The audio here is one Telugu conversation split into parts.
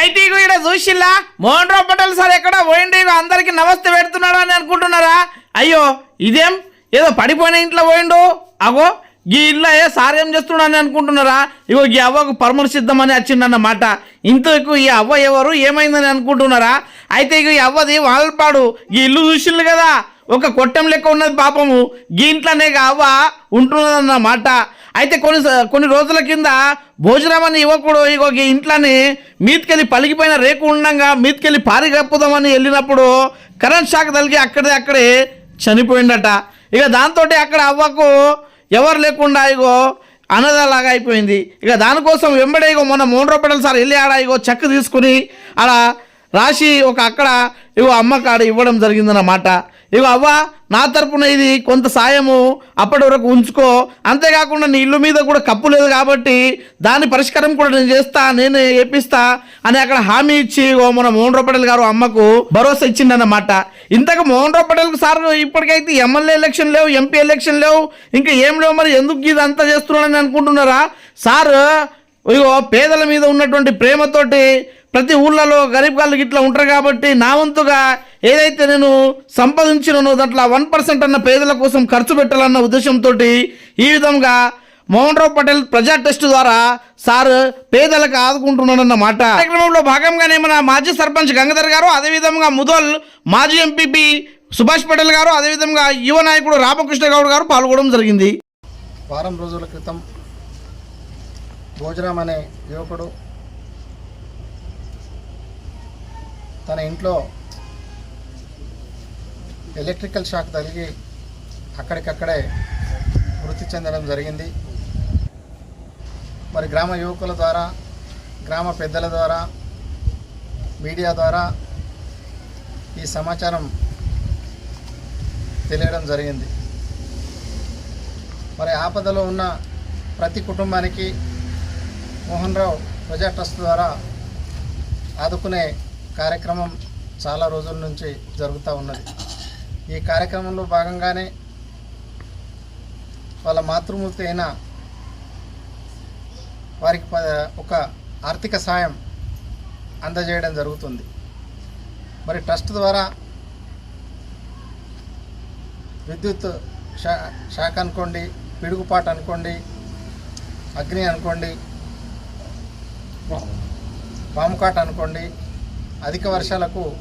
అయితే ఇగో ఇక్కడ చూసిల్లా? మోహన్ రావు పటేల్ సార్ ఎక్కడ పోయిండు ఇగో అందరికి నమస్తే పెడుతున్నాడు అని అనుకుంటున్నారా? అయ్యో ఇదేం? ఏదో పడిపోయిన ఇంట్లో పోయిండు? అగో ఈ ఇల్లు ఏ సార్ ఏం చేస్తున్నాడు అని అనుకుంటున్నారా? ఇగో ఈ అవ్వకు పరమర్శిద్దామని వచ్చిందన్నమాట ఇంతకు ఈ అవ్వ ఎవరు? ఏమైందని అనుకుంటున్నారా? అయితే ఇక ఈ అవ్వది వాళ్ళపాడు ఈ ఇల్లు చూసిండు కదా? ఒక కొట్టం లెక్క ఉన్నది పాపము. గీంట్లోనే ఇంట్లోనే అవ్వ ఉంటున్నదన్నమాట అయితే కొన్ని స- కొన్ని రోజుల కింద భోజనం అని యువకుడు ఇగో ఈ ఇంట్లోని మీతికెళ్ళి పలిగిపోయిన రేకు ఉండంగా మీతికెళ్ళి పారి కప్పుదామని వెళ్ళినప్పుడు కరెంట్ షాక్ తలిగి అక్కడే అక్కడే చనిపోయిందట ఇక దాంతో అక్కడ అవ్వకు ఎవరు లేకుండా ఇగో అనదలాగా అయిపోయింది. ఇక దానికోసం వెంబడే ఇగో మొన్న మూడు రూపాయలు సార్ వెళ్ళి ఆడ ఇగో చెక్క తీసుకుని అలా రాసి ఒక అక్కడ ఇగో అమ్మ కాడ ఇవ్వడం జరిగిందన్నమాట ఇగో అవ్వ నా తరపున ఇది కొంత సాయము అప్పటి వరకు ఉంచుకో. అంతేకాకుండా నీ ఇల్లు మీద కూడా కప్పు లేదు కాబట్టి దాని పరిష్కారం కూడా నేను చేస్తా నేను ఏపిస్తా అని అక్కడ హామీ ఇచ్చి ఓ మన మోహన్ రావు గారు అమ్మకు భరోసా ఇచ్చిందన్నమాట ఇంతకు మోహన్ రావు సార్ ఇప్పటికైతే ఎమ్మెల్యే ఎలక్షన్ లేవు ఎంపీ ఎలక్షన్ లేవు ఇంకా ఏం లేవు మరి ఎందుకు ఇది అంతా చేస్తున్నాడని అనుకుంటున్నారా? సార్ ఇగో పేదల మీద ఉన్నటువంటి ప్రేమతోటి ప్రతి ఊళ్ళలో గరీబ్ గాళ్ళు ఇట్లా ఉంటారు కాబట్టి నా వంతుగా ఏదైతే నేను సంపాదించినో దాంట్లో వన్ పర్సెంట్ అన్న పేదల కోసం ఖర్చు పెట్టాలన్న ఉద్దేశంతో ఈ విధంగా మోహన్ రావు పటేల్ ప్రజా టెస్ట్ ద్వారా సార్ పేదలకు ఆదుకుంటున్నాడన్నమాట కార్యక్రమంలో భాగంగానే మన మాజీ సర్పంచ్ గంగాధర్ గారు అదేవిధంగా ముదల్ మాజీ ఎంపీపీ సుభాష్ పటేల్ గారు అదేవిధంగా యువ నాయకుడు రామకృష్ణ గౌడ్ గారు పాల్గొనడం జరిగింది. వారం రోజుల క్రితం భోజనం అనే యువకుడు తన ఇంట్లో ఎలక్ట్రికల్ షాక్ తగిలి అక్కడికక్కడే మృతి చెందడం జరిగింది. మరి గ్రామ యువకుల ద్వారా గ్రామ పెద్దల ద్వారా మీడియా ద్వారా ఈ సమాచారం తెలియడం జరిగింది. మరి ఆపదలో ఉన్న ప్రతి కుటుంబానికి మోహన్ రావు ప్రజా ట్రస్ట్ ద్వారా ఆదుకునే కార్యక్రమం చాలా రోజుల నుంచి జరుగుతూ ఉన్నది. ఈ కార్యక్రమంలో భాగంగానే వాళ్ళ మాతృమూర్తి అయిన వారికి ప- ఒక ఆర్థిక సాయం అందజేయడం జరుగుతుంది. మరి ట్రస్ట్ ద్వారా విద్యుత్ షా శాఖ అనుకోండి పిడుగుపాటు అనుకోండి అగ్ని అనుకోండి పాముకాట అనుకోండి అధిక వర్షాలకు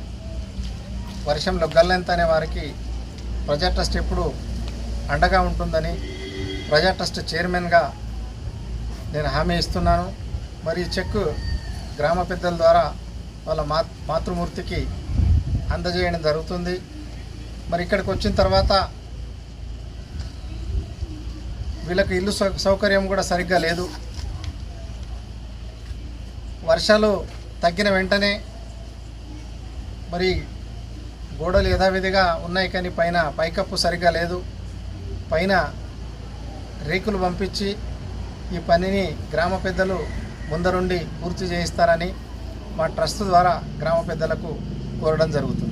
వర్షంలో గల్లంత అనే వారికి ప్రజా ట్రస్ట్ ఎప్పుడు అండగా ఉంటుందని ప్రజా ట్రస్ట్ చైర్మన్గా నేను హామీ ఇస్తున్నాను. మరి ఈ చెక్ గ్రామ పెద్దల ద్వారా వాళ్ళ మా మాతృమూర్తికి అందజేయడం జరుగుతుంది. మరి ఇక్కడికి వచ్చిన తర్వాత వీళ్ళకి ఇల్లు సౌ- సౌకర్యం కూడా సరిగ్గా లేదు. వర్షాలు తగ్గిన వెంటనే మరి గోడలు యథావిధిగా ఉన్నాయి కానీ పైన పైకప్పు సరిగ్గా లేదు. పైన రేకులు పంపించి ఈ పనిని గ్రామ పెద్దలు ముందరుండి పూర్తి చేయిస్తారని మా ట్రస్ట్ ద్వారా గ్రామ పెద్దలకు కోరడం జరుగుతుంది.